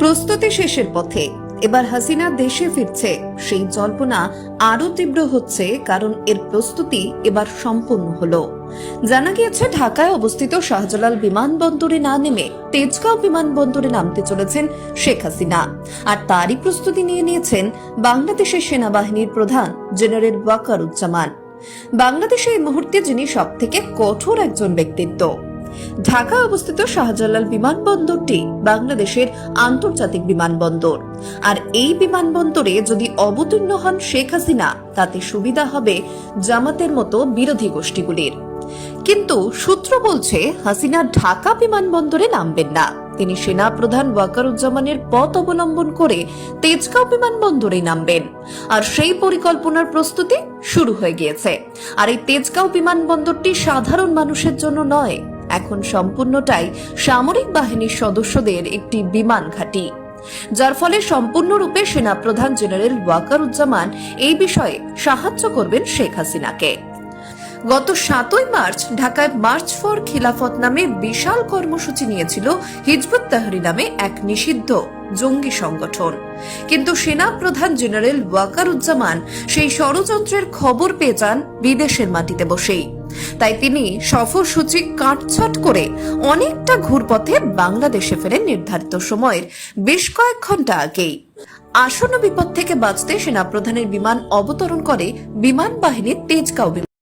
প্রস্তুতি শেষের পথে। এবার হাসিনা দেশে ফিরছে। সেই জল্পনা আরও তীব্র হচ্ছে, কারণ এর প্রস্তুতি এবার সম্পূর্ণ হলো। জানা গিয়েছে, ঢাকায় অবস্থিত শাহজালাল বিমানবন্দরে না নেমে তেজগাঁও বিমানবন্দরে নামতে চলেছেন শেখ হাসিনা। আর তারই প্রস্তুতি নিয়ে নিয়েছেন বাংলাদেশের সেনাবাহিনীর প্রধান জেনারেল ওয়াকারুজ্জামান। বাংলাদেশে এই মুহূর্তে যিনি সব থেকে কঠোর একজন ব্যক্তিত্ব। ঢাকা অবস্থিত শাহজালাল বিমানবন্দরটি বাংলাদেশের আন্তর্জাতিক বিমানবন্দর। আর এই বিমানবন্দরে যদি অবতীর্ণ হন শেখ হাসিনা, তাতে সুবিধা হবে জামাতের মতো বিরোধী গোষ্ঠীগুলির। কিন্তু সূত্র বলছে, হাসিনা ঢাকা বিমানবন্দরে নামবেন না। তিনি সেনা প্রধান ওয়াকারুজ্জামানের পথ অবলম্বন করে তেজগাঁও বিমানবন্দরে নামবেন। আর সেই পরিকল্পনার প্রস্তুতি শুরু হয়ে গিয়েছে। আর এই তেজগাঁও বিমানবন্দরটি সাধারণ মানুষের জন্য নয় এখন সম্পূর্ণটাই সামরিক বাহিনীর সদস্যদের একটি বিমান ঘাঁটি। যার ফলে সম্পূর্ণরূপে সেনাপ্রধান জেনারেল ওয়াকারুজ্জামান এই বিষয়ে সাহায্য করবেন শেখ হাসিনাকে। গত সাতই মার্চ ঢাকায় মার্চ ফর খিলাফত নামে বিশাল কর্মসূচি নিয়েছিল হিজবুত তাহরি নামে এক নিষিদ্ধ জঙ্গি সংগঠন। কিন্তু সেনা প্রধান জেনারেল ওয়াকারুজ্জামান সেই ষড়যন্ত্রের খবর পেয়ে যান বিদেশের মাটিতে বসেই। তাই তিনি সফরসূচি কাটছাট করে অনেকটা ঘুরপথে বাংলাদেশে ফেরেন নির্ধারিত সময়ের বেশ কয়েক ঘণ্টা আগেই। আসন্ন বিপদ থেকে বাঁচতে সেনাপ্রধানের বিমান অবতরণ করে বিমান বাহিনীর তেজগাঁও